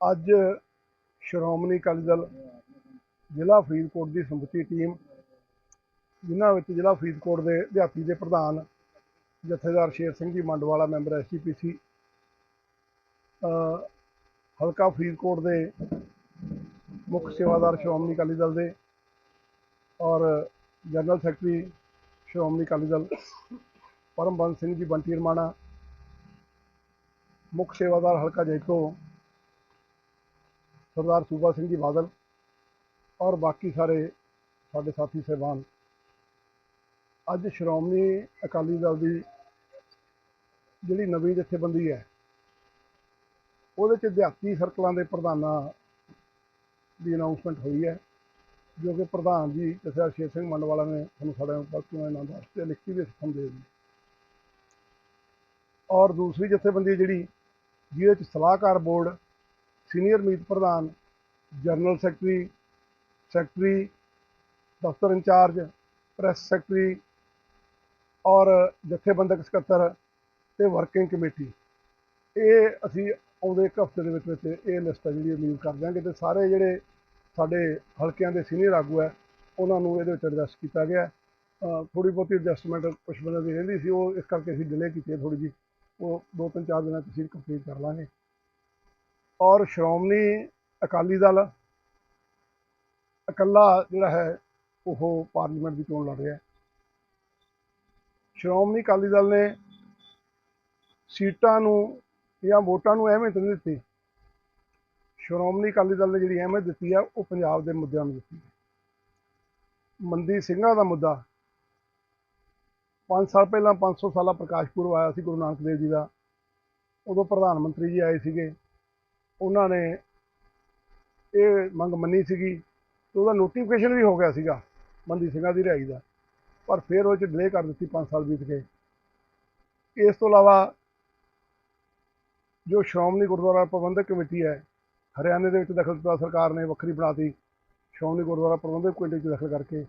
ਅੱਜ ਸ਼੍ਰੋਮਣੀ ਅਕਾਲੀ ਦਲ ਜ਼ਿਲ੍ਹਾ ਫਰੀਦਕੋਟ ਦੀ ਸਮੁੱਚੀ ਟੀਮ, ਜਿਨ੍ਹਾਂ ਵਿੱਚ ਜ਼ਿਲ੍ਹਾ ਫਰੀਦਕੋਟ ਦੇ ਦਿਹਾਤੀ ਦੇ ਪ੍ਰਧਾਨ ਜਥੇਦਾਰ ਸ਼ੇਰ ਸਿੰਘ ਜੀ ਮੰਡਵਾਲਾ, ਮੈਂਬਰ ਐਸਜੀਪੀਸੀ ਹਲਕਾ ਫਰੀਦਕੋਟ ਦੇ ਮੁੱਖ ਸੇਵਾਦਾਰ ਸ਼੍ਰੋਮਣੀ ਅਕਾਲੀ ਦਲ ਦੇ ਔਰ ਜਨਰਲ ਸੈਕਟਰੀ ਸ਼੍ਰੋਮਣੀ ਅਕਾਲੀ ਦਲ ਪਰਮਬੰਸ ਸਿੰਘ ਜੀ, ਬੰਟੀ ਰਮਾਣਾ, ਮੁੱਖ ਸੇਵਾਦਾਰ ਹਲਕਾ ਜੈਤੋ ਸਰਦਾਰ ਸੂਬਾ ਸਿੰਘ ਜੀ ਬਾਦਲ ਔਰ ਬਾਕੀ ਸਾਰੇ ਸਾਡੇ ਸਾਥੀ ਸਹਿਬਾਨ, ਅੱਜ ਸ਼੍ਰੋਮਣੀ ਅਕਾਲੀ ਦਲ ਦੀ ਜਿਹੜੀ ਨਵੀਂ ਜਥੇਬੰਦੀ ਹੈ, ਉਹਦੇ ਚ ਦਿਹਾਤੀ ਸਰਕਲਾਂ ਦੇ ਪ੍ਰਧਾਨਾਂ ਦੀ ਅਨਾਉਂਸਮੈਂਟ ਹੋਈ ਹੈ, ਜੋ ਕਿ ਪ੍ਰਧਾਨ ਜੀ ਜਥੇਦਾਰ ਸ਼ੇਰ ਸਿੰਘ ਮੰਡਵਾਲਾ ਨੇ ਤੁਹਾਨੂੰ ਸਾਡੇ ਵਕਤੋਂ ਇਹਨਾਂ ਵਾਸਤੇ ਲਿਖਤੀ ਦੇ ਹੁਕਮ ਦੇ ਔਰ ਦੂਸਰੀ ਜਥੇਬੰਦੀ ਜਿਹੜੀ, ਜਿਹਦੇ ਚ ਸਲਾਹਕਾਰ ਬੋਰਡ ਸੀਨੀਅਰ ਮੀਤ ਪ੍ਰਧਾਨ, ਜਨਰਲ ਸੈਕਟਰੀ ਸੈਕਟਰੀ, ਦਫ਼ਤਰ ਇੰਚਾਰਜ, ਪ੍ਰੈਸ ਸੈਕਟਰੀ ਔਰ ਜਥੇਬੰਦਕ ਸਕੱਤਰ ਤੇ ਵਰਕਿੰਗ ਕਮੇਟੀ। ਇਹ ਅਸੀਂ ਆਉਂਦੇ ਇੱਕ ਹਫ਼ਤੇ ਦੇ ਵਿੱਚ ਵਿੱਚ ਇਹ ਲਿਸਟ ਹੈ ਜਿਹੜੀ ਰਿਲੀਜ਼ ਕਰ ਦਿਆਂਗੇ ਤੇ ਸਾਰੇ ਜਿਹੜੇ ਸਾਡੇ ਹਲਕਿਆਂ ਦੇ ਸੀਨੀਅਰ ਆਗੂ ਹੈ, ਉਹਨਾਂ ਨੂੰ ਇਹਦੇ ਵਿੱਚ ਐਡਜਸਟ ਕੀਤਾ ਗਿਆ। ਥੋੜੀ ਬਹੁਤੀ ਐਡਜਸਟਮੈਂਟ ਕੁਝ ਬੰਦੇ ਦੀ ਰਹਿੰਦੀ ਸੀ, ਉਹ ਇਸ ਕਰਕੇ ਅਸੀਂ ਡਿਲੇ ਕੀਤੀ ਹੈ ਥੋੜੀ ਜੀ ਉਹ ਦੋ ਤਿੰਨ ਚਾਰ ਦਿਨਾਂ 'ਚ ਅਸੀਂ ਕੰਪਲੀਟ ਕਰ ਲਾਂਗੇ। ਔਰ ਸ਼੍ਰੋਮਣੀ ਅਕਾਲੀ ਦਲ ਇਕੱਲਾ ਜਿਹੜਾ ਹੈ, ਉਹ ਪਾਰਲੀਮੈਂਟ ਦੀ ਚੋਣ ਲੜ ਰਿਹਾ ਹੈ। ਸ਼੍ਰੋਮਣੀ ਅਕਾਲੀ ਦਲ ਨੇ ਸੀਟਾਂ ਨੂੰ ਜਾਂ ਵੋਟਾਂ ਨੂੰ ਅਹਿਮੀਅਤ ਨਹੀਂ ਦਿੱਤੀ। ਸ਼੍ਰੋਮਣੀ ਅਕਾਲੀ ਦਲ ਨੇ ਜਿਹੜੀ ਅਹਿਮੀਅਤ ਦਿੱਤੀ ਹੈ ਉਹ ਪੰਜਾਬ ਦੇ ਮੁੱਦਿਆਂ ਨੂੰ ਦਿੱਤੀ। ਮੰਦੀ ਸਿੰਘਾਂ ਦਾ ਮੁੱਦਾ। 5 ਸਾਲ ਪਹਿਲਾਂ 500 ਸਾਲਾ ਪ੍ਰਕਾਸ਼ ਪੁਰਬ ਆਇਆ ਸੀ ਗੁਰੂ ਨਾਨਕ ਦੇਵ ਜੀ ਦਾ। ਉਦੋਂ ਪ੍ਰਧਾਨ ਮੰਤਰੀ ਜੀ ਆਏ ਸੀਗੇ। ਉਹਨਾਂ ਨੇ ਇਹ ਮੰਗ ਮੰਨੀ ਸੀਗੀ ਤੇ ਉਹਦਾ ਨੋਟੀਫਿਕੇਸ਼ਨ ਵੀ ਹੋ ਗਿਆ ਸੀਗਾ ਮੰਦੀ ਸਿੰਘਾਂ ਦੀ ਰਿਹਾਈ ਦਾ। ਪਰ ਫਿਰ ਉਹ ਚ ਡਿਲੇ ਕਰ ਦਿੱਤੀ 5 ਸਾਲ ਬੀਤ ਗਏ ਇਸ ਤੋਂ ਇਲਾਵਾ ਜੋ ਸ਼੍ਰੋਮਣੀ ਗੁਰਦੁਆਰਾ ਪ੍ਰਬੰਧਕ ਕਮੇਟੀ ਹੈ, ਹਰਿਆਣੇ ਦੇ ਵਿੱਚ ਦਖਲ ਦਿੱਤਾ ਸਰਕਾਰ ਨੇ ਵੱਖਰੀ ਬਣਾਤੀ ਸ਼੍ਰੋਮਣੀ ਗੁਰਦੁਆਰਾ ਪ੍ਰਬੰਧਕ ਕਮੇਟੀ 'ਚ ਦਖਲ ਕਰਕੇ।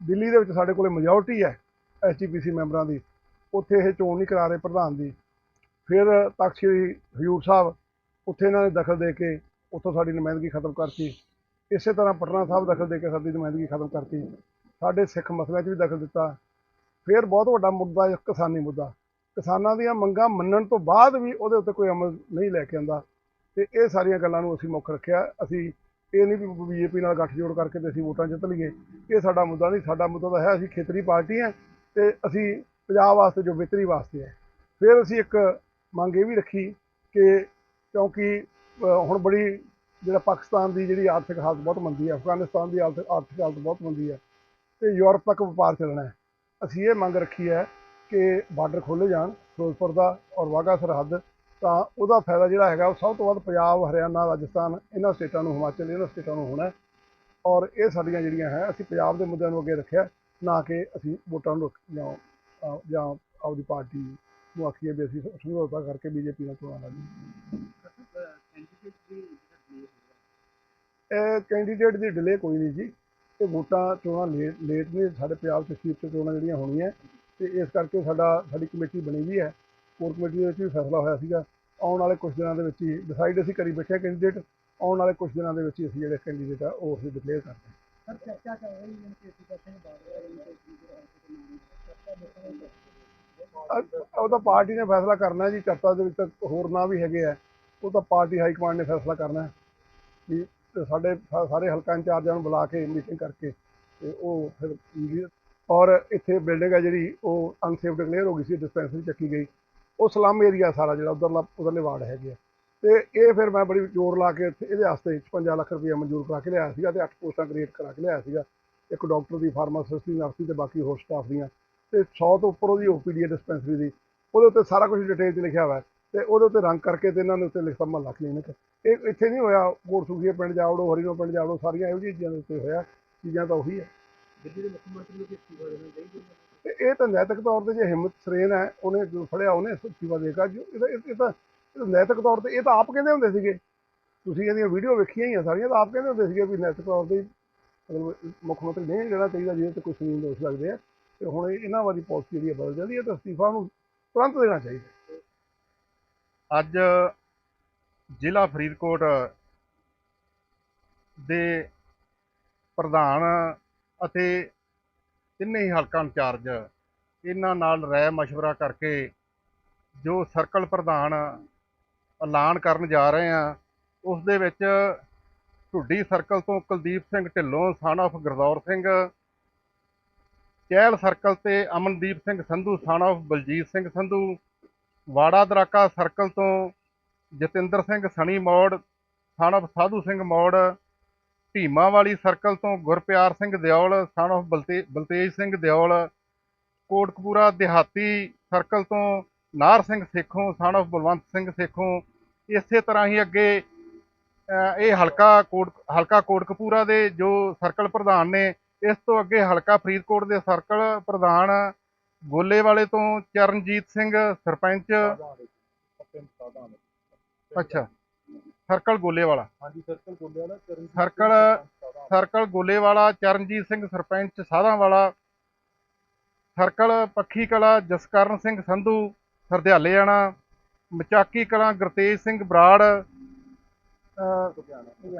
ਦਿੱਲੀ ਦੇ ਵਿੱਚ ਸਾਡੇ ਕੋਲੇ ਮੈਜੋਰਟੀ ਹੈ ਐਸਜੀਪੀਸੀ ਮੈਂਬਰਾਂ ਦੀ। ਉੱਥੇ ਇਹ ਚੋਣ ਨਹੀਂ ਕਰਾ ਰਹੇ ਪ੍ਰਧਾਨ ਦੀ। ਫਿਰ ਤਖਤ ਸ੍ਰੀ ਹਜੂਰ ਸਾਹਿਬ ਉੱਥੇ ਇਹਨਾਂ ਨੇ ਦਖਲ ਦੇ ਕੇ ਉੱਥੋਂ ਸਾਡੀ ਨੁਮਾਇੰਦਗੀ ਖਤਮ ਕਰਤੀ। ਇਸੇ ਤਰ੍ਹਾਂ ਪਟਨਾ ਸਾਹਿਬ ਦਖਲ ਦੇ ਕੇ ਸਾਡੀ ਨੁਮਾਇੰਦਗੀ ਖਤਮ ਕਰਤੀ। ਸਾਡੇ ਸਿੱਖ ਮਸਲਿਆਂ 'ਚ ਵੀ ਦਖਲ ਦਿੱਤਾ। ਫਿਰ ਬਹੁਤ ਵੱਡਾ ਮੁੱਦਾ ਹੈ ਕਿਸਾਨੀ ਮੁੱਦਾ। ਕਿਸਾਨਾਂ ਦੀਆਂ ਮੰਗਾਂ ਮੰਨਣ ਤੋਂ ਬਾਅਦ ਵੀ ਉਹਦੇ ਉੱਤੇ ਕੋਈ ਅਮਲ ਨਹੀਂ ਲੈ ਕੇ ਆਂਦਾ ਤੇ ਇਹ ਸਾਰੀਆਂ ਗੱਲਾਂ ਨੂੰ ਅਸੀਂ ਮੁੱਖ ਰੱਖਿਆ। ਅਸੀਂ ਇਹ ਨਹੀਂ ਵੀ ਬੀਜੇਪੀ ਨਾਲ ਗੱਠਜੋੜ ਕਰਕੇ ਤੇ ਅਸੀਂ ਵੋਟਾਂ ਜਿੱਤ ਲਈਏ। ਇਹ ਸਾਡਾ ਮੁੱਦਾ ਨਹੀਂ। ਸਾਡਾ ਮੁੱਦਾ ਤਾਂ ਹੈ, ਅਸੀਂ ਖੇਤਰੀ ਪਾਰਟੀ ਹੈ ਤੇ ਅਸੀਂ ਪੰਜਾਬ ਵਾਸਤੇ ਜੋ ਬਿਹਤਰੀ ਵਾਸਤੇ ਹੈ। ਫਿਰ ਅਸੀਂ ਇੱਕ ਮੰਗ ਇਹ ਵੀ ਰੱਖੀ ਕਿ ਕਿਉਂਕਿ ਹੁਣ ਬੜੀ ਜਿਹੜਾ ਪਾਕਿਸਤਾਨ ਦੀ ਜਿਹੜੀ ਆਰਥਿਕ ਹਾਲਤ ਬਹੁਤ ਮੰਦੀ ਹੈ, ਅਫਗਾਨਿਸਤਾਨ ਦੀ ਆਰਥਿਕ ਆਰਥਿਕ ਹਾਲਤ ਬਹੁਤ ਮੰਦੀ ਹੈ ਤੇ ਯੂਰਪ ਤੱਕ ਵਪਾਰ ਚੱਲਣਾ ਹੈ। ਅਸੀਂ ਇਹ ਮੰਗ ਰੱਖੀ ਹੈ ਕਿ ਬਾਰਡਰ ਖੋਲ੍ਹੇ ਜਾਣ, ਫਿਰੋਜ਼ਪੁਰ ਦਾ ਔਰ ਵਾਹਗਾ ਸਰਹੱਦ, ਤਾਂ ਉਹਦਾ ਫਾਇਦਾ ਜਿਹੜਾ ਹੈਗਾ ਉਹ ਸਭ ਤੋਂ ਵੱਧ ਪੰਜਾਬ, ਹਰਿਆਣਾ, ਰਾਜਸਥਾਨ, ਇਹਨਾਂ ਸਟੇਟਾਂ ਨੂੰ, ਹਿਮਾਚਲ, ਇਹਨਾਂ ਸਟੇਟਾਂ ਨੂੰ ਹੋਣਾ ਔਰ ਇਹ ਸਾਡੀਆਂ ਜਿਹੜੀਆਂ ਹੈ, ਅਸੀਂ ਪੰਜਾਬ ਦੇ ਮੁੱਦਿਆਂ ਨੂੰ ਅੱਗੇ ਰੱਖਿਆ, ਨਾ ਕਿ ਅਸੀਂ ਵੋਟਾਂ ਨੂੰ ਰੋਕ- ਜਾਂ ਜਾਂ ਆਪਦੀ ਪਾਰਟੀ ਨੂੰ ਆਖੀਏ ਵੀ ਅਸੀਂ ਸਮਝੌਤਾ ਕਰਕੇ ਬੀਜੇਪੀ ਨਾਲ ਚੋਣਾਂ ਲੜੀਏ। ਕੈਂਡੀਡੇਟ ਦੀ ਡਿਲੇ ਕੋਈ ਨਹੀਂ ਜੀ। ਇਹ ਵੋਟਾਂ ਚੋਣਾਂ ਲੇਟ ਨੇ ਸਾਡੇ ਪੰਜਾਬ 'ਚ ਸੀਟ ਤੇ ਚੋਣਾਂ ਜਿਹੜੀਆਂ ਹੋਣੀਆਂ ਤੇ ਇਸ ਕਰਕੇ ਸਾਡਾ ਸਾਡੀ ਕਮੇਟੀ ਬਣੀ ਵੀ ਹੈ। ਕੋਰ ਕਮੇਟੀ ਦੇ ਵਿੱਚ ਵੀ ਫੈਸਲਾ ਹੋਇਆ ਸੀਗਾ। ਆਉਣ ਵਾਲੇ ਕੁਝ ਦਿਨਾਂ ਦੇ ਵਿੱਚ ਹੀ ਡਿਸਾਈਡ ਅਸੀਂ ਕਰੀ ਬੈਠੇ ਕੈਂਡੀਡੇਟ ਆਉਣ ਵਾਲੇ ਕੁਝ ਦਿਨਾਂ ਦੇ ਵਿੱਚ ਹੀ ਅਸੀਂ ਜਿਹੜੇ ਕੈਂਡੀਡੇਟ ਆ ਉਹ ਅਸੀਂ ਡਿਕਲੇਅਰ ਕਰਦੇ ਹਾਂ ਸਰ ਚਰਚਾ ਚੱਲ ਰਹੀ ਹੈ ਕਿ ਅਸੀਂ ਕਿਸੇ ਨੂੰ ਬਾਹਰ ਅ- ਉਹ ਤਾਂ ਪਾਰਟੀ ਨੇ ਫੈਸਲਾ ਕਰਨਾ ਜੀ ਚਰਚਾ ਦੇ ਵਿੱਚ ਤਾਂ ਹੋਰ ਨਾਂ ਵੀ ਹੈਗੇ ਆ। ਉਹ ਤਾਂ ਪਾਰਟੀ ਹਾਈ ਕਮਾਂਡ ਨੇ ਫੈਸਲਾ ਕਰਨਾ। ਹੈ ਵੀ ਤੇ ਸਾਡੇ ਸਾ- ਸਾਰੇ ਹਲਕਾ ਇੰਚਾਰਜਾਂ ਨੂੰ ਬੁਲਾ ਕੇ ਮੀਟਿੰਗ ਕਰਕੇ ਤੇ ਉਹ ਫਿਰ ਔਰ ਇੱਥੇ ਬਿਲਡਿੰਗ ਹੈ ਜਿਹੜੀ, ਉਹ ਅਨਸੇਫ ਡਿਕਲੇਅਰ ਹੋ ਗਈ ਸੀ ਡਿਸਪੈਂਸਰੀ ਚੱਕੀ ਗਈ। ਉਹ ਸਲਮ ਏਰੀਆ ਸਾਰਾ ਜਿਹੜਾ ਉਧਰਲਾ, ਉਧਰਲੇ ਵਾਰਡ ਹੈਗੇ ਆ। ਤੇ ਇਹ ਫਿਰ ਮੈਂ ਬੜੀ ਜ਼ੋਰ ਲਾ ਕੇ ਇਹਦੇ ਵਾਸਤੇ 55 ਲੱਖ ਰੁਪਏ ਮਨਜ਼ੂਰ ਕਰਾ ਕੇ ਲਿਆਇਆ ਸੀਗਾ ਤੇ 8 ਪੋਸਟਾਂ ਕ੍ਰੀਏਟ ਕਰਾ ਕੇ ਲਿਆਇਆ ਸੀਗਾ। ਇੱਕ ਡਾਕਟਰ ਦੀ ਫਾਰਮਾਸਿਸਟ ਦੀ ਨਰਸ ਦੀ ਤੇ ਬਾਕੀ ਹੋਰ ਸਟਾਫ ਦੀਆਂ। ਤੇ 100 ਤੋਂ ਉੱਪਰ ਉਹਦੀ ਓਪੀਡੀ ਹੈ ਡਿਸਪੈਂਸਰੀ ਦੀ। ਉਹਦੇ ਉੱਤੇ ਸਾਰਾ ਕੁਝ ਡਿਟੇਲ 'ਚ ਲਿਖਿਆ ਹੋਇਆ ਹੈ। ਤੇ ਉਹਦੇ ਉੱਤੇ ਰੰਗ ਕਰਕੇ ਤੇ ਇਹਨਾਂ ਦੇ ਉੱਤੇ ਲਿਖਤਾ ਮਹੱਲਾ ਕਲੀਨਿਕ ਇਹ ਇੱਥੇ ਨਹੀਂ ਹੋਇਆ ਕੋਟਸੂਖੀਏ ਪਿੰਡ ਜਾਵੜੋ ਹਰੀਨੋ ਪਿੰਡ ਜਾਵੜੋ ਸਾਰੀਆਂ ਇਹੋ ਜਿਹੀਆਂ ਚੀਜ਼ਾਂ ਦੇ ਉੱਤੇ ਹੋਇਆ ਚੀਜ਼ਾਂ ਤਾਂ ਉਹੀ ਹੈ ਦਿੱਲੀ ਦੇ ਮੁੱਖ ਮੰਤਰੀ ਨੂੰ ਇਸਤੀਫਾ ਦੇਣਾ ਚਾਹੀਦਾ? ਤੇ ਇਹ ਤਾਂ ਨੈਤਿਕ ਤੌਰ ਤੇ ਜੇ ਹਿੰਮਤ ਸਰੇਨ ਹੈ ਉਹਨੇ ਜੋ ਫੜਿਆ ਉਹਨੇ ਇਸਤੀਫਾ ਦੇਗਾ ਜੋ ਇਹ ਇਹ ਤਾਂ ਇਹ ਤਾਂ ਨੈਤਿਕ ਤੌਰ ਤੇ ਇਹ ਤਾਂ ਆਪ ਕਹਿੰਦੇ ਹੁੰਦੇ ਸੀਗੇ। ਤੁਸੀਂ ਇਹਦੀਆਂ ਵੀਡੀਓ ਵੇਖੀਆਂ ਹੀ ਆ ਸਾਰੀਆਂ ਤਾਂ ਆਪ ਕਹਿੰਦੇ ਹੁੰਦੇ ਸੀਗੇ ਵੀ ਨੈਤਿਕ ਤੌਰ ਤੇ ਮਤਲਬ ਮੁੱਖ ਮੰਤਰੀ ਨਹੀਂ ਲੈਣਾ ਚਾਹੀਦਾ ਜਿਹਦੇ ਤੇ ਕੋਈ ਸੁਨੀਲ ਦੋਸ਼ ਲੱਗਦੇ ਆ। ਤੇ ਹੁਣ ਇਹਨਾਂ ਵਾਲੀ ਪਾਲਿਸੀ ਜਿਹੜੀ ਹੈ ਬਦਲ ਜਾਂਦੀ ਹੈ ਤਾਂ ਅਸਤੀਫਾ ਨੂੰ ਤੁਰੰਤ ਦੇਣਾ ਚਾਹੀਦਾ। ਅੱਜ ਜ਼ਿਲ੍ਹਾ ਫਰੀਦਕੋਟ ਦੇ ਪ੍ਰਧਾਨ ਅਤੇ ਤਿੰਨੇ ਹੀ ਹਲਕਾ ਇੰਚਾਰਜ ਇਹਨਾਂ ਨਾਲ ਰਾਏ ਮਸ਼ਵਰਾ ਕਰਕੇ ਜੋ ਸਰਕਲ ਪ੍ਰਧਾਨ ਐਲਾਨ ਕਰਨ ਜਾ ਰਹੇ ਆ, ਉਸ ਦੇ ਵਿੱਚ ਢੁੱਡੀ ਸਰਕਲ ਤੋਂ Kuldeep Singh Dhillon son of Gurdaur Singh, Chahal circle ਤੇ Amandeep Singh Sandhu son of Baljit Singh Sandhu, Wara Daraka circle ਤੋਂ ਜਤਿੰਦਰ ਸਿੰਘ ਸਣੀ ਮੋੜ ਸਨ of ਸਾਧੂ ਸਿੰਘ ਮੋੜ ਢੀਮਾ ਵਾਲੀ ਸਰਕਲ ਤੋਂ ਗੁਰਪਿਆਰ ਸਿੰਘ ਦਿਓਲ ਸਨ of ਬਲਤੇ, ਬਲਤੇਜ ਸਿੰਘ ਦਿਓਲ, ਕੋਟਕਪੂਰਾ ਦਿਹਾਤੀ ਸਰਕਲ ਤੋਂ ਨਾਰ ਸਿੰਘ ਸੇਖੋਂ ਸਨ of ਬਲਵੰਤ ਸਿੰਘ ਸੇਖੋਂ, ਇਸੇ ਤਰ੍ਹਾਂ ਹੀ ਅੱਗੇ ਇਹ ਹਲਕਾ ਕੋਟ, ਹਲਕਾ ਕੋਟਕਪੂਰਾ ਦੇ ਜੋ ਸਰਕਲ ਪ੍ਰਧਾਨ ਨੇ, ਇਸ ਤੋਂ ਅੱਗੇ ਹਲਕਾ ਫਰੀਦਕੋਟ ਦੇ ਸਰਕਲ ਪ੍ਰਧਾਨ ਗੋਲੇ ਵਾਲੇ ਤੋਂ ਚਰਨਜੀਤ ਸਿੰਘ, ਸਰਪੰਚ ਅੱਛਾ। ਸਰਕਲ ਗੋਲੇਵਾਲਾ। ਹਾਂਜੀ ਸਰਕਲ ਨਾ Charan circle circle Golewala Charanjit Singh sarpanch Sadhanwala circle ਪੱਖੀ ਕਲਾ ਜਸਕਰਨ ਸਿੰਘ ਸੰਧੂ ਸਰਦਿਆਲੇ ਆਣਾ ਮਚਾਕੀ ਕਲਾ ਗੁਰਤੇਜ ਸਿੰਘ ਬਰਾੜ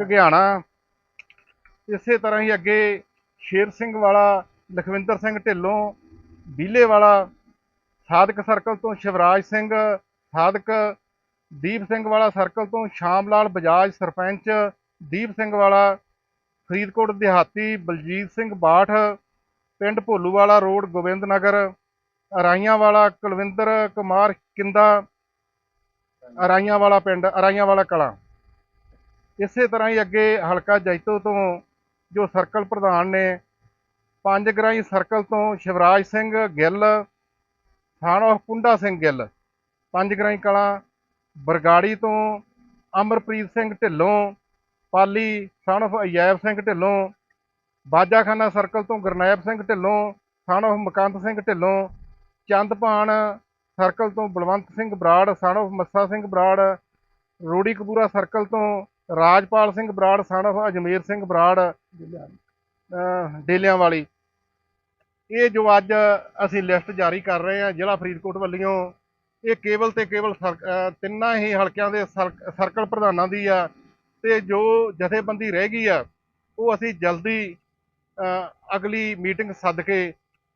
ਘਗਿਆਣਾ। ਇਸੇ ਤਰ੍ਹਾਂ ਹੀ ਅੱਗੇ ਸ਼ੇਰ ਸਿੰਘ ਵਾਲਾ ਲਖਵਿੰਦਰ ਸਿੰਘ ਢਿੱਲੋਂ ਬੀਲੇ ਵਾਲਾ ਸਾਧਕ ਸਰਕਲ ਤੋਂ ਸ਼ਿਵਰਾਜ ਸਿੰਘ ਸਾਧਕ ਦੀਪ ਸਿੰਘ ਵਾਲਾ ਸਰਕਲ ਤੋਂ ਸ਼ਾਮ ਲਾਲ ਬਜਾਜ ਸਰਪੰਚ ਦੀਪ ਸਿੰਘ ਵਾਲਾ, ਫਰੀਦਕੋਟ ਦਿਹਾਤੀ ਬਲਜੀਤ ਸਿੰਘ ਬਾਠ, ਪਿੰਡ ਭੋਲੂਵਾਲਾ ਰੋਡ ਗੋਬਿੰਦ ਨਗਰ ਅਰਾਈਆਂ ਵਾਲਾ ਕੁਲਵਿੰਦਰ ਕੁਮਾਰ ਕਿੰਦਾ ਅਰਾਈਆਂ ਵਾਲਾ ਪਿੰਡ ਅਰਾਈਆਂ ਵਾਲਾ ਕਲਾਂ। ਇਸੇ ਤਰ੍ਹਾਂ ਹੀ ਅੱਗੇ ਹਲਕਾ ਜੈਤੋ ਤੋਂ ਜੋ ਸਰਕਲ ਪ੍ਰਧਾਨ ਨੇ, ਪੰਜ ਗਰਾਈ ਸਰਕਲ ਤੋਂ ਸ਼ਿਵਰਾਜ ਸਿੰਘ ਗਿੱਲ, ਥਾਣ of ਪੁੰਡਾ ਸਿੰਘ ਗਿੱਲ, ਪੰਜ ਗ੍ਰਾਈ ਕਲਾਂ ਬਰਗਾੜੀ ਤੋਂ Amarpreet Singh Dhillon, Pali son of Ajaib Singh Dhillon, Bajakhana circle ਤੋਂ Gurnaib Singh Dhillon son of Makand Singh Dhillon Chandpan circle ਤੋਂ Balwant Singh Brar son of Massa Singh Brar, Rori Kapura circle ਤੋਂ Rajpal Singh Brar son of Ajmer Singh Brar Delian Wali ਇਹ ਜੋ ਅੱਜ ਅਸੀਂ list ਜਾਰੀ ਕਰ ਰਹੇ ਹਾਂ ਜ਼ਿਲ੍ਹਾ ਫਰੀਦਕੋਟ ਵੱਲੋਂ ਇਹ ਕੇਵਲ ਤੇ ਕੇਵਲ ਤਿੰਨਾਂ ਹੀ ਹਲਕਿਆਂ ਦੇ ਸਰ- ਸਰਕਲ ਪ੍ਰਧਾਨਾਂ ਦੀ ਆ ਤੇ ਜੋ ਜਥੇਬੰਦੀ ਰਹਿ ਗਈ ਆ ਉਹ ਅਸੀਂ ਜਲਦੀ ਅਗਲੀ ਮੀਟਿੰਗ ਸੱਦ ਕੇ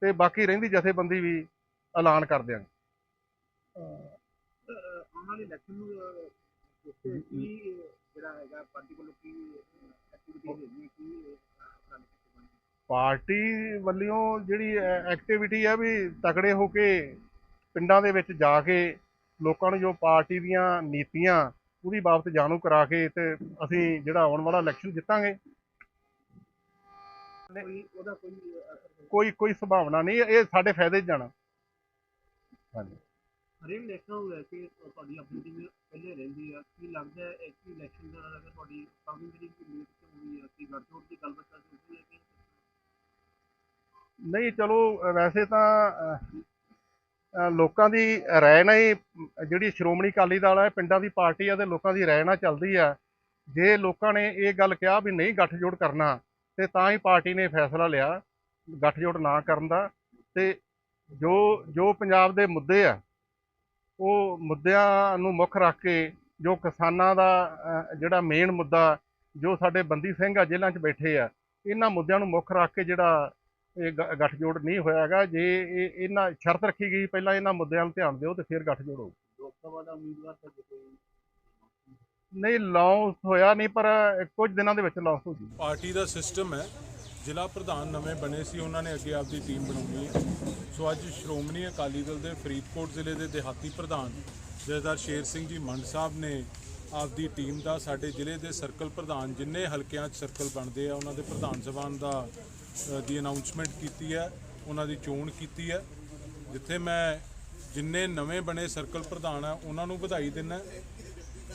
ਤੇ ਬਾਕੀ ਰਹਿੰਦੀ ਜਥੇਬੰਦੀ ਵੀ ਐਲਾਨ ਕਰ ਦਿਆਂਗੇ ਆਉਣ ਵਾਲੇ ਇਲੈਕਸ਼ਨ ਨੂੰ ਜਿਹੜਾ ਹੈਗਾ ਵੱਲੋਂ ਕੀ ਐਕਟੀਵਿਟੀ ਕੀ? ਪਾਰਟੀ ਵੱਲੋਂ ਜਿਹੜੀ ਐਕਟੀਵਿਟੀ ਆ ਵੀ ਤਕੜੇ ਹੋ ਕੇ ਪਿੰਡਾਂ ਦੇ ਵਿੱਚ ਜਾ ਕੇ ਲੋਕਾਂ ਨੂੰ ਜੋ ਪਾਰਟੀ ਦੀਆਂ ਨੀਤੀਆਂ ਉਹਦੀ ਬਾਬਤ ਜਾਣੂ ਕਰਾ ਕੇ ਤੇ ਅਸੀਂ ਜਿਹੜਾ ਆਉਣ ਵਾਲਾ ਇਲੈਕਸ਼ਨ ਜਿੱਤਾਂਗੇ। ਕੋਈ ਕੋਈ ਸੰਭਾਵਨਾ ਨਹੀਂ ਇਹ ਸਾਡੇ ਫਾਇਦੇ 'ਚ ਜਾਣਾ। ਹਾਂਜੀ। ਹਰੇਕ ਇਲੈਕਸ਼ਨ ਨੂੰ ਲੈ ਕੇ ਤੁਹਾਡੀ ਆਪਣੀ ਟੀਮ ਪਹਿਲੇ ਰਹਿੰਦੀ ਆ। ਕੀ ਲੱਗਦਾ ਹੈ ਇੱਕ ਇਲੈਕਸ਼ਨ ਦਾ ਅਗਰ ਤੁਹਾਡੀ ਕਾਫੀ ਜਿਹੜੀ ਮੀਟ ਹੋਈ ਹੈ ਕਿ ਗੱਠਜੋੜ ਦੀ ਗੱਲਬਾਤ ਚੱਲ ਰਹੀ ਹੈ ਕਿ ਨਹੀਂ ਚਲੋ ਵੈਸੇ ਤਾਂ ਲੋਕਾਂ ਦੀ ਰਾਏ ਨਾਲ ਹੀ ਜਿਹੜੀ ਸ਼੍ਰੋਮਣੀ ਅਕਾਲੀ ਦਲ ਹੈ ਪਿੰਡਾਂ ਦੀ ਪਾਰਟੀ ਆ ਤੇ ਲੋਕਾਂ ਦੀ ਰਾਏ ਨਾਲ ਚੱਲਦੀ ਆ। ਜੇ ਲੋਕਾਂ ਨੇ ਇਹ ਗੱਲ ਕਿਹਾ ਵੀ ਨਹੀਂ ਗੱਠਜੋੜ ਕਰਨਾ, ਤੇ ਤਾਂ ਹੀ ਪਾਰਟੀ ਨੇ ਫੈਸਲਾ ਲਿਆ ਗੱਠਜੋੜ ਨਾ ਕਰਨ ਦਾ। ਤੇ ਜੋ ਜੋ ਪੰਜਾਬ ਦੇ ਮੁੱਦੇ ਆ, ਉਹ ਮੁੱਦਿਆਂ ਨੂੰ ਮੁੱਖ ਰੱਖ ਕੇ, ਜੋ ਕਿਸਾਨਾਂ ਦਾ ਜਿਹੜਾ ਮੇਨ ਮੁੱਦਾ, ਜੋ ਸਾਡੇ ਬੰਦੀ ਸਿੰਘ ਆ ਜੇਲ੍ਹਾਂ 'ਚ ਬੈਠੇ ਆ, ਇਹਨਾਂ ਮੁੱਦਿਆਂ ਨੂੰ ਮੁੱਖ ਰੱਖ ਕੇ ਜਿਹੜਾ ਇਹ ਗੱਠਜੋੜ ਨਹੀਂ ਹੋਇਆ ਹੈਗਾ। ਜੇ ਇਹ ਇਹਨਾਂ ਸ਼ਰਤ ਰੱਖੀ ਗਈ ਪਹਿਲਾਂ ਇਹਨਾਂ ਮੁੱਦਿਆਂ ਨੂੰ ਧਿਆਨ ਦਿਓ ਤੇ ਫਿਰ ਗੱਠਜੋੜ ਹੋਊ। ਲੋਕ ਸਭਾ ਦਾ ਉਮੀਦਵਾਰ ਤਾਂ ਜੇ ਕੋਈ ਨਹੀਂ ਲਾਂਚ ਹੋਇਆ ਨਹੀਂ ਪਰ ਕੁਝ ਦਿਨਾਂ ਦੇ ਵਿੱਚ ਲਾਂਚ ਹੋ ਜੂ। ਪਾਰਟੀ ਦਾ ਸਿਸਟਮ ਹੈ ਜ਼ਿਲ੍ਹਾ ਪ੍ਰਧਾਨ ਨਵੇਂ ਬਣੇ ਸੀ ਉਹਨਾਂ ਨੇ ਅੱਗੇ ਆਪਦੀ ਟੀਮ ਬਣਾਉਣੀ ਹੈ। ਸੋ ਅੱਜ ਸ਼੍ਰੋਮਣੀ ਅਕਾਲੀ ਦਲ ਦੇ ਫਰੀਦਕੋਟ ਜ਼ਿਲ੍ਹੇ ਦੇ ਦਿਹਾਤੀ ਪ੍ਰਧਾਨ ਜਥੇਦਾਰ ਸ਼ੇਰ ਸਿੰਘ ਜੀ ਮੰਡ ਸਾਹਿਬ ਨੇ ਆਪਦੀ ਟੀਮ ਦਾ ਸਾਡੇ ਜ਼ਿਲ੍ਹੇ ਦੇ ਸਰਕਲ ਪ੍ਰਧਾਨ ਜਿੰਨੇ ਹਲਕਿਆਂ 'ਚ ਸਰਕਲ ਬਣਦੇ ਆ ਉਹਨਾਂ ਦੇ ਪ੍ਰਧਾਨ ਸਭਾਨ ਦਾ ਦੀ ਅਨਾਉਂਸਮੈਂਟ ਕੀਤੀ ਹੈ, ਉਹਨਾਂ ਦੀ ਚੋਣ ਕੀਤੀ ਹੈ, ਜਿੱਥੇ ਮੈਂ ਜਿੰਨੇ ਨਵੇਂ ਬਣੇ ਸਰਕਲ ਪ੍ਰਧਾਨ ਆ, ਉਹਨਾਂ ਨੂੰ ਵਧਾਈ ਦਿੰਦਾ।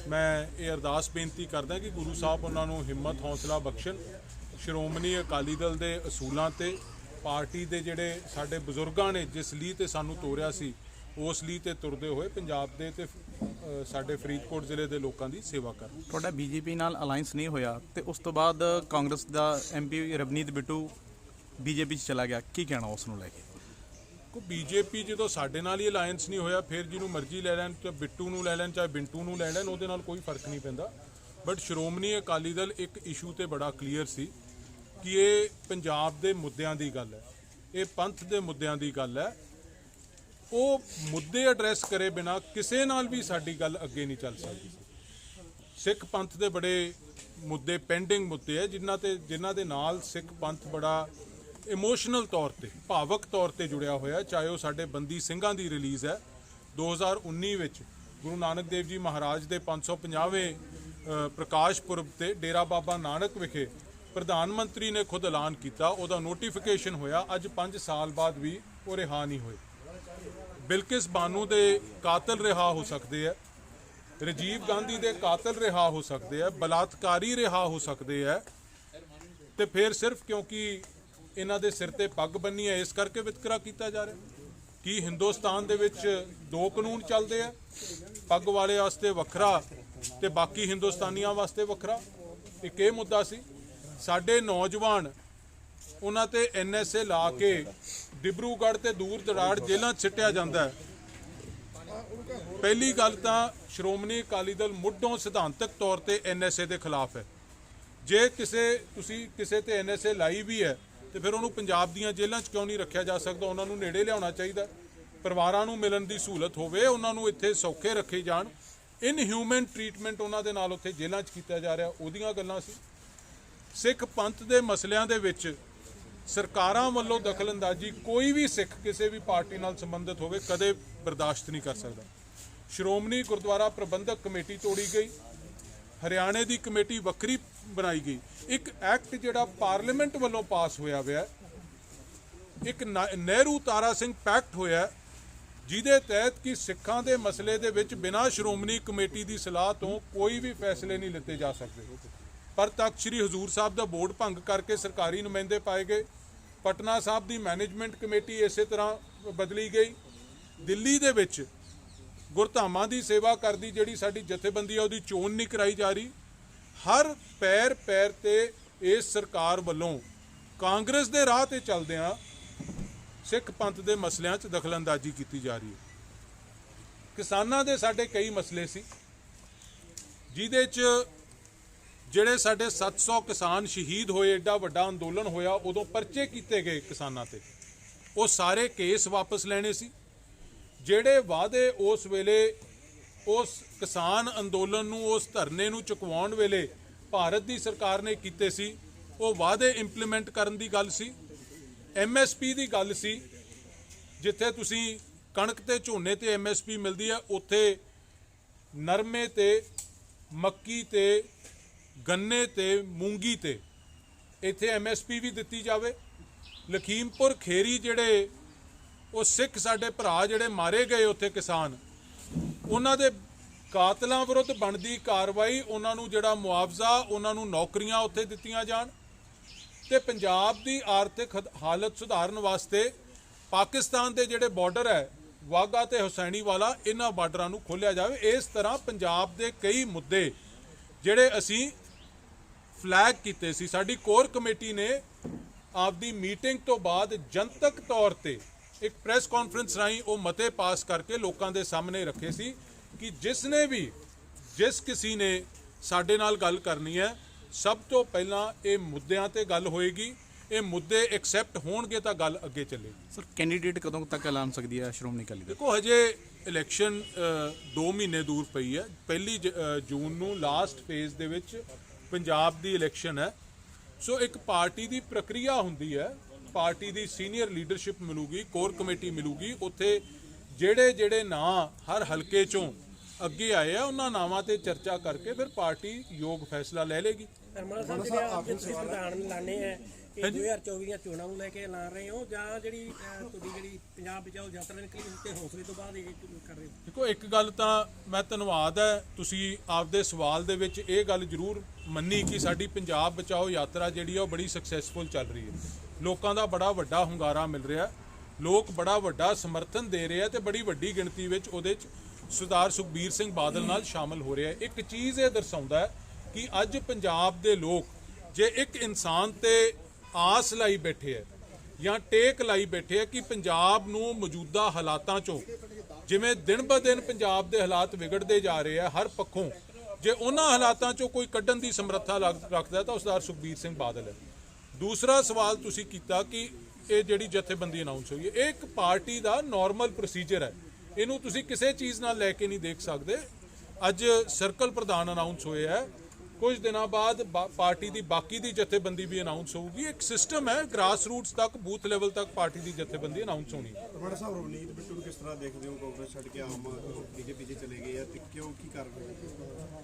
ਮੈਂ ਇਹ ਅਰਦਾਸ ਬੇਨਤੀ ਕਰਦਾ ਕਿ ਗੁਰੂ ਸਾਹਿਬ ਉਹਨਾਂ ਨੂੰ ਹਿੰਮਤ, ਹੌਸਲਾ, ਬਖਸ਼ਣ। ਸ਼੍ਰੋਮਣੀ ਅਕਾਲੀ ਦਲ ਦੇ ਅਸੂਲਾਂ ਤੇ, ਪਾਰਟੀ ਦੇ ਜਿਹੜੇ ਸਾਡੇ ਬਜ਼ੁਰਗਾਂ ਨੇ ਜਿਸ ਲਈ ਤੇ ਸਾਨੂੰ ਤੋਰਿਆ ਸੀ, ਉਸ ਲਈ ਤੇ ਤੁਰਦੇ ਹੋਏ ਪੰਜਾਬ ਦੇ ਤੇ ਸਾਡੇ ਫਰੀਦਕੋਟ ਜ਼ਿਲ੍ਹੇ ਦੇ ਲੋਕਾਂ ਦੀ ਸੇਵਾ ਕਰਨ ਤੁਹਾਡਾ ਬੀਜੇਪੀ ਨਾਲ ਅਲਾਈਅੰਸ ਨਹੀਂ ਹੋਇਆ ਤੇ ਉਸ ਤੋਂ ਬਾਅਦ ਕਾਂਗਰਸ ਦਾ ਐਮਪੀ ਰਵਨੀਤ ਬਿੱਟੂ ਬੀਜੇਪੀ 'ਚ ਚਲਾ ਗਿਆ, ਕੀ ਕਹਿਣਾ ਉਸ ਨੂੰ ਲੈ ਕੇ? ਕੋ ਬੀਜੇਪੀ ਜਦੋਂ ਸਾਡੇ ਨਾਲ ਹੀ ਅਲਾਈਅੰਸ ਨਹੀਂ ਹੋਇਆ, ਫਿਰ ਜਿਹਨੂੰ ਮਰਜ਼ੀ ਲੈ ਲੈਣ, ਚਾਹੇ ਬਿੱਟੂ ਨੂੰ ਲੈ ਲੈਣ, ਚਾਹੇ ਬਿੰਟੂ ਨੂੰ ਲੈ ਲੈਣ, ਉਹਦੇ ਨਾਲ ਕੋਈ ਫ਼ਰਕ ਨਹੀਂ ਪੈਂਦਾ। ਬਟ ਸ਼੍ਰੋਮਣੀ ਅਕਾਲੀ ਦਲ ਇੱਕ ਇਸ਼ੂ ਤੇ ਬੜਾ ਕਲੀਅਰ ਸੀ ਕਿ ਇਹ ਪੰਜਾਬ ਦੇ ਮੁੱਦਿਆਂ ਦੀ ਗੱਲ ਹੈ, ਇਹ ਪੰਥ ਦੇ ਮੁੱਦਿਆਂ ਦੀ ਗੱਲ ਹੈ। ਉਹ ਮੁੱਦੇ ਐਡਰੈਸ ਕਰੇ ਬਿਨਾ ਕਿਸੇ ਨਾਲ ਵੀ ਸਾਡੀ ਗੱਲ ਅੱਗੇ ਨਹੀਂ ਚੱਲ ਸਕਦੀ। ਸਿੱਖ ਪੰਥ ਦੇ ਬੜੇ ਮੁੱਦੇ ਪੈਂਡਿੰਗ ਮੁੱਦੇ ਹੈ, ਜਿਨ੍ਹਾਂ ਤੇ ਜਿਨ੍ਹਾਂ ਦੇ ਨਾਲ ਸਿੱਖ ਪੰਥ ਬੜਾ ਇਮੋਸ਼ਨਲ ਤੌਰ ਤੇ ਭਾਵਕ ਤੌਰ ਤੇ ਜੁੜਿਆ ਹੋਇਆ ਚਾਹੇ ਉਹ ਸਾਡੇ ਬੰਦੀ ਸਿੰਘਾਂ ਦੀ ਰਿਲੀਜ਼ ਹੈ। 2019 ਵਿੱਚ ਗੁਰੂ ਨਾਨਕ ਦੇਵ ਜੀ ਮਹਾਰਾਜ ਦੇ 550ਵੇਂ ਅ, ਪ੍ਰਕਾਸ਼ ਪੁਰਬ ਤੇ ਡੇਰਾ ਬਾਬਾ ਨਾਨਕ ਵਿਖੇ ਪ੍ਰਧਾਨ ਮੰਤਰੀ ਨੇ ਖੁਦ ਐਲਾਨ ਕੀਤਾ। ਉਹਦਾ ਨੋਟੀਫਿਕੇਸ਼ਨ ਹੋਇਆ। ਅੱਜ 5 ਸਾਲ ਬਾਅਦ ਵੀ ਉਹ ਰਿਹਾ ਨਹੀਂ ਹੋਏ। ਬਿਲਕਿਸ ਬਾਨੂ ਦੇ ਕਾਤਲ ਰਿਹਾ ਹੋ ਸਕਦੇ ਆ ਰਾਜੀਵ ਗਾਂਧੀ ਦੇ ਕਾਤਲ ਰਿਹਾ ਹੋ ਸਕਦੇ ਆ ਬਲਾਤਕਾਰੀ ਰਿਹਾ ਹੋ ਸਕਦੇ ਆ ਤੇ ਫਿਰ ਸਿਰਫ ਕਿਉਂਕਿ ਇਹਨਾਂ ਦੇ ਸਿਰ ਤੇ ਪੱਗ ਬੰਨੀ ਹੈ, ਇਸ ਕਰਕੇ ਵਿਤਕਰਾ ਕੀਤਾ ਜਾ ਰਿਹਾ। ਕੀ ਹਿੰਦੁਸਤਾਨ ਦੇ ਵਿੱਚ ਦੋ ਕਾਨੂੰਨ ਚੱਲਦੇ ਆ? ਪੱਗ ਵਾਲੇ ਵਾਸਤੇ ਵੱਖਰਾ ਤੇ ਬਾਕੀ ਹਿੰਦੁਸਤਾਨੀਆਂ ਵਾਸਤੇ ਵੱਖਰਾ? ਇੱਕ ਇਹ ਮੁੱਦਾ ਸੀ, ਸਾਡੇ ਨੌਜਵਾਨ ਉਹਨਾਂ ਤੇ ਐਨਐਸਏ ਲਾ ਕੇ ਡਿਬਰੂਗੜ੍ਹ ਤੇ ਦੂਰ ਦਰਾੜ ਜੇਲ੍ਹਾਂ 'ਚ ਸਿੱਟਿਆ ਜਾਂਦਾ ਹੈ। ਪਹਿਲੀ ਗੱਲ ਤਾਂ ਸ਼੍ਰੋਮਣੀ ਅਕਾਲੀ ਦਲ ਮੁੱਢੋਂ ਸਿਧਾਂਤਕ ਤੌਰ ਤੇ ਐਨਐਸਏ ਦੇ ਖਿਲਾਫ ਹੈ। ਜੇ ਕਿਸੇ, ਤੁਸੀਂ ਕਿਸੇ ਤੇ ਐਨਐਸਏ ਲਾਈ ਵੀ ਹੈ ਤੇ ਫਿਰ ਉਹਨੂੰ ਪੰਜਾਬ ਦੀਆਂ ਜੇਲ੍ਹਾਂ 'ਚ ਕਿਉਂ ਨਹੀਂ ਰੱਖਿਆ ਜਾ ਸਕਦਾ? ਉਹਨਾਂ ਨੂੰ ਨੇੜੇ ਲਿਆਉਣਾ ਚਾਹੀਦਾ। ਪਰਿਵਾਰਾਂ ਨੂੰ ਮਿਲਣ ਦੀ ਸਹੂਲਤ ਹੋਵੇ, ਉਹਨਾਂ ਨੂੰ ਇੱਥੇ ਸੌਖੇ ਰੱਖੇ ਜਾਣ। ਇਨਹਿਊਮਨ ਟ੍ਰੀਟਮੈਂਟ ਉਹਨਾਂ ਦੇ ਨਾਲ ਉੱਥੇ ਜੇਲ੍ਹਾਂ 'ਚ ਕੀਤਾ ਜਾ ਰਿਹਾ, ਉਹਦੀਆਂ ਗੱਲਾਂ ਸੀ। ਸਿੱਖ ਪੰਥ ਦੇ ਮਸਲਿਆਂ ਦੇ ਵਿੱਚ ਸਰਕਾਰਾਂ ਵੱਲੋਂ ਦਖਲਅੰਦਾਜ਼ੀ ਕੋਈ ਵੀ ਸਿੱਖ ਕਿਸੇ ਵੀ ਪਾਰਟੀ ਨਾਲ ਸੰਬੰਧਿਤ ਹੋਵੇ ਕਦੇ ਬਰਦਾਸ਼ਤ ਨਹੀਂ ਕਰ ਸਕਦਾ। ਸ਼੍ਰੋਮਣੀ ਗੁਰਦੁਆਰਾ ਪ੍ਰਬੰਧਕ ਕਮੇਟੀ ਤੋੜੀ ਗਈ। ਹਰਿਆਣੇ ਦੀ ਕਮੇਟੀ ਵੱਖਰੀ ਬਣਾਈ ਗਈ। ਇੱਕ ਐਕਟ ਜਿਹੜਾ ਪਾਰਲੀਮੈਂਟ ਵੱਲੋਂ ਪਾਸ ਹੋਇਆ ਹੋਇਆ ਇੱਕ ਨਾ- ਨਹਿਰੂ ਤਾਰਾ ਸਿੰਘ ਪੈਕਟ ਹੋਇਆ ਜਿਹਦੇ ਤਹਿਤ ਕਿ ਸਿੱਖਾਂ ਦੇ ਮਸਲੇ ਦੇ ਵਿੱਚ ਬਿਨਾਂ ਸ਼੍ਰੋਮਣੀ ਕਮੇਟੀ ਦੀ ਸਲਾਹ ਤੋਂ ਕੋਈ ਵੀ ਫੈਸਲੇ ਨਹੀਂ ਲਿੱਤੇ ਜਾ ਸਕਦੇ। ਪਰ ਤੱਕ ਸ੍ਰੀ ਹਜ਼ੂਰ ਸਾਹਿਬ ਦਾ ਬੋਰਡ ਭੰਗ ਕਰਕੇ ਸਰਕਾਰੀ ਨੁਮਾਇੰਦੇ ਪਾਏ ਗਏ। ਪਟਨਾ ਸਾਹਿਬ ਦੀ ਮੈਨੇਜਮੈਂਟ ਕਮੇਟੀ ਇਸੇ ਤਰ੍ਹਾਂ ਬਦਲੀ ਗਈ। ਦਿੱਲੀ ਦੇ ਵਿੱਚ ਗੁਰਧਾਮਾਂ ਦੀ ਸੇਵਾ ਕਰਦੀ ਜਿਹੜੀ ਸਾਡੀ ਜਥੇਬੰਦੀ ਆ, ਉਹਦੀ ਚੋਣ ਨਹੀਂ ਕਰਾਈ ਜਾ ਰਹੀ। ਹਰ ਪੈਰ ਪੈਰ ਤੇ ਇਸ ਸਰਕਾਰ ਵੱਲੋਂ ਕਾਂਗਰਸ ਦੇ ਰਾਹ ਤੇ ਚੱਲਦਿਆਂ ਸਿੱਖ ਪੰਥ ਦੇ ਮਸਲਿਆਂ 'ਚ ਦਖਲਅੰਦਾਜ਼ੀ ਕੀਤੀ ਜਾ ਰਹੀ ਹੈ। ਕਿਸਾਨਾਂ ਦੇ ਸਾਡੇ ਕਈ ਮਸਲੇ ਸੀ, ਜਿਹਦੇ 'ਚ ਜਿਹੜੇ ਸਾਡੇ 700 ਕਿਸਾਨ ਸ਼ਹੀਦ ਹੋਏ ਐਡਾ ਵੱਡਾ ਅੰਦੋਲਨ ਹੋਇਆ, ਉਦੋਂ ਪਰਚੇ ਕੀਤੇ ਗਏ ਕਿਸਾਨਾਂ ਤੇ। ਉਹ ਸਾਰੇ ਕੇਸ ਵਾਪਸ ਲੈਣੇ ਸੀ। ਜਿਹੜੇ ਵਾਅਦੇ ਉਸ ਵੇਲੇ ਉਸ ਕਿਸਾਨ ਅੰਦੋਲਨ ਨੂੰ, ਉਸ ਧਰਨੇ ਨੂੰ ਚੁਕਵਾਉਣ ਵੇਲੇ ਭਾਰਤ ਦੀ ਸਰਕਾਰ ਨੇ ਕੀਤੇ ਸੀ। ਉਹ ਵਾਅਦੇ ਇੰਪਲੀਮੈਂਟ ਕਰਨ ਦੀ ਗੱਲ ਸੀ। ਐਮਐਸਪੀ ਦੀ ਗੱਲ ਸੀ। ਜਿੱਥੇ ਤੁਸੀਂ ਕਣਕ ਤੇ ਝੋਨੇ ਤੇ ਐਮਐਸਪੀ ਮਿਲਦੀ ਹੈ, ਉੱਥੇ ਨਰਮੇ ਤੇ, ਮੱਕੀ ਤੇ, ਗੰਨੇ ਤੇ, ਮੂੰਗੀ ਤੇ ਇੱਥੇ ਐਮਐਸਪੀ ਵੀ ਦਿੱਤੀ ਜਾਵੇ। ਲਖੀਮਪੁਰ ਖੇਰੀ ਜਿਹੜੇ ਉਹ ਸਿੱਖ ਸਾਡੇ ਭਰਾ ਜਿਹੜੇ ਮਾਰੇ ਗਏ ਉੱਥੇ ਕਿਸਾਨ। ਉਹਨਾਂ ਦੇ ਕਾਤਲਾਂ ਵਿਰੁੱਧ ਬਣਦੀ ਕਾਰਵਾਈ, ਉਹਨਾਂ ਨੂੰ ਜਿਹੜਾ ਮੁਆਵਜ਼ਾ, ਉਹਨਾਂ ਨੂੰ ਨੌਕਰੀਆਂ ਉੱਥੇ ਦਿੱਤੀਆਂ ਜਾਣ ਤੇ ਪੰਜਾਬ ਦੀ ਆਰਥਿਕ ਹਦ- ਹਾਲਤ ਸੁਧਾਰਨ ਵਾਸਤੇ ਪਾਕਿਸਤਾਨ ਦੇ ਜਿਹੜੇ ਬਾਰਡਰ ਹੈ ਵਾਗਾ ਤੇ ਹੁਸੈਨੀ ਵਾਲਾ ਇਹਨਾਂ ਬਾਰਡਰਾਂ ਨੂੰ ਖੋਲ੍ਹਿਆ ਜਾਵੇ। ਇਸ ਤਰ੍ਹਾਂ ਪੰਜਾਬ ਦੇ ਕਈ ਮੁੱਦੇ ਜਿਹੜੇ ਅਸੀਂ ਫਲੈਗ ਕੀਤੇ ਸੀ, ਸਾਡੀ ਕੋਰ ਕਮੇਟੀ ਨੇ ਆਪਦੀ ਮੀਟਿੰਗ ਤੋਂ ਬਾਅਦ ਜਨਤਕ ਤੌਰ ਤੇ ਇੱਕ ਪ੍ਰੈਸ ਕਾਨਫਰੰਸ ਰਾਹੀਂ ਉਹ ਮਤੇ ਪਾਸ ਕਰਕੇ ਲੋਕਾਂ ਦੇ ਸਾਹਮਣੇ ਰੱਖੇ ਸੀ ਕਿ ਜਿਸ ਨੇ ਵੀ ਜਿਸ ਕਿਸੇ ਨੇ ਸਾਡੇ ਨਾਲ ਗੱਲ ਕਰਨੀ ਹੈ ਸਭ ਤੋਂ ਪਹਿਲਾਂ ਇਹ ਮੁੱਦਿਆਂ ਤੇ ਗੱਲ ਹੋਏਗੀ। ਇਹ ਮੁੱਦੇ ਐਕਸੈਪਟ ਹੋਣਗੇ ਤਾਂ ਗੱਲ ਅੱਗੇ ਚੱਲੇਗੀ। ਸਰ ਕੈਂਡੀਡੇਟ ਕਦੋਂ ਤੱਕ ਐਲਾਨ ਸਕਦੀ ਹੈ ਸ਼੍ਰੋਮਣੀ ਅਕਾਲੀ ਦਲ? ਦੇਖੋ ਹਜੇ ਇਲੈਕਸ਼ਨ 2 ਮਹੀਨੇ ਦੂਰ ਪਈ ਹੈ। ਪਹਿਲੀ ਜੂਨ ਨੂੰ ਲਾਸਟ ਫੇਜ਼ ਦੇ ਵਿੱਚ ਪੰਜਾਬ ਦੀ ਇਲੈਕਸ਼ਨ ਹੈ। ਸੋ ਇੱਕ ਪਾਰਟੀ ਦੀ ਪ੍ਰਕਿਰਿਆ ਹੁੰਦੀ ਹੈ ਪਾਰਟੀ ਦੀ ਸੀਨੀਅਰ ਲੀਡਰਸ਼ਿਪ ਮਿਲੂਗੀ ਕੋਰ ਕਮੇਟੀ ਮਿਲੂਗੀ ਉੱਥੇ ਜਿਹੜੇ ਜਿਹੜੇ ਨਾਂ ਹਰ ਹਲਕੇ ਚੋਂ ਅੱਗੇ ਆਏ ਆ ਉਹਨਾਂ ਨਾਵਾਂ ਤੇ ਚਰਚਾ ਕਰਕੇ ਫਿਰ ਪਾਰਟੀ ਯੋਗ ਫੈਸਲਾ ਲੈ ਲੇਗੀ। ਹਰਮਨ ਸਾਹਿਬ ਜਿਹੜੇ ਆਪ ਦੇ ਤੁਸੀਂ ਪ੍ਰਧਾਨ ਲਾਣੇ ਆ ਇਹ 2024 ਦੀਆਂ ਚੋਣਾਂ ਨੂੰ ਲੈ ਕੇ ਐਲਾਨ ਰਹੇ ਹੋ ਜਾਂ ਜਿਹੜੀ ਅਹ, ਤੁਹਾਡੀ ਜਿਹੜੀ ਪੰਜਾਬ ਬਚਾਓ ਯਾਤਰਾ ਨਿਕਲੀ ਉਸ ਤੇ ਹੌਸਲੇ ਤੋਂ ਬਾਅਦ ਇਹ ਕਰ ਰਹੇ ਹੋ? ਦੇਖੋ ਇੱਕ ਗੱਲ ਤਾਂ ਮੈਂ ਧੰਨਵਾਦ ਹੈ ਤੁਸੀਂ ਆਪਦੇ ਸਵਾਲ ਦੇ ਵਿੱਚ ਇਹ ਗੱਲ ਜ਼ਰੂਰ ਮੰਨੀ ਕਿ ਸਾਡੀ ਪੰਜਾਬ ਬਚਾਓ ਯਾਤਰਾ ਜਿਹੜੀ ਆ ਉਹ ਬੜੀ ਸਕਸੈਸਫੁਲ ਚੱਲ ਰਹੀ ਹੈ। ਲੋਕਾਂ ਦਾ ਬੜਾ ਵੱਡਾ ਹੁੰਗਾਰਾ ਮਿਲ ਰਿਹਾ ਲੋਕ ਬੜਾ ਵੱਡਾ ਸਮਰਥਨ ਦੇ ਰਹੇ ਆ ਤੇ ਬੜੀ ਵੱਡੀ ਗਿਣਤੀ ਵਿੱਚ ਉਹਦੇ 'ਚ ਸਰਦਾਰ ਸੁਖਬੀਰ ਸਿੰਘ ਬਾਦਲ ਨਾਲ ਸ਼ਾਮਲ ਹੋ ਰਿਹਾ ਇੱਕ ਚੀਜ਼ ਇਹ ਦਰਸਾਉਂਦਾ ਕਿ ਅੱਜ ਪੰਜਾਬ ਦੇ ਲੋਕ ਜੇ ਇੱਕ ਇਨਸਾਨ ਤੇ ਆਸ ਲਾਈ ਬੈਠੇ ਹੈ ਜਾਂ ਟੇਕ ਲਾਈ ਬੈਠੇ ਆ ਕਿ ਪੰਜਾਬ ਨੂੰ ਮੌਜੂਦਾ ਹਾਲਾਤਾਂ ਚੋਂ ਜਿਵੇਂ ਦਿਨ ਬ ਦਿਨ ਪੰਜਾਬ ਦੇ ਹਾਲਾਤ ਵਿਗੜਦੇ ਜਾ ਰਹੇ ਆ ਹਰ ਪੱਖੋਂ ਜੇ ਉਹਨਾਂ ਹਾਲਾਤਾਂ 'ਚੋਂ ਕੋਈ ਕੱਢਣ ਦੀ ਸਮਰੱਥਾ ਲੱਗ- ਰੱਖਦਾ ਤਾਂ ਉਸਦਾਰ ਸੁਖਬੀਰ ਸਿੰਘ ਬਾਦਲ ਹੈ। ਦੂਸਰਾ ਸਵਾਲ ਤੁਸੀਂ ਕੀਤਾ ਕਿ ਇਹ ਜਿਹੜੀ ਜਥੇਬੰਦੀ ਅਨਾਉਂਸ ਹੋਈ ਹੈ, ਇਹ ਇੱਕ ਪਾਰਟੀ ਦਾ ਨਾਰਮਲ ਪ੍ਰੋਸੀਜਰ ਹੈ। ਇਹਨੂੰ ਤੁਸੀਂ ਕਿਸੇ ਚੀਜ਼ ਨਾਲ ਲੈ ਕੇ ਨਹੀਂ ਦੇਖ ਸਕਦੇ। ਅੱਜ ਸਰਕਲ ਪ੍ਰਧਾਨ ਅਨਾਉਂਸ ਹੋਏ ਹੈ। ਕੁਝ ਦਿਨਾਂ ਬਾਅਦ ਬਾ- ਪਾਰਟੀ ਦੀ ਬਾਕੀ ਦੀ ਜਥੇਬੰਦੀ ਵੀ ਅਨਾਉਂਸ ਹੋਊਗੀ। ਇੱਕ ਸਿਸਟਮ ਹੈ ਗ੍ਰਾਸ ਰੂਟਸ ਤੱਕ, ਬੂਥ ਲੈਵਲ ਤੱਕ ਪਾਰਟੀ ਦੀ ਜਥੇਬੰਦੀ ਅਨਾਉਂਸ ਹੋਣੀ। ਹੈ ਬੜਾ ਸਾਹਿਬ ਰਵਨੀਤ ਬਿੱਟੂ ਨੂੰ ਕਿਸ ਤਰ੍ਹਾਂ ਦੇਖਦੇ ਹੋ? ਕਾਂਗਰਸ ਛੱਡ ਕੇ ਆਮ ਬੀਜੇਪੀ 'ਚ ਚਲੇ ਗਏ ਆ ਤੇ ਕਿਉਂ ਕੀ ਕਾਰਨ ਹੈ?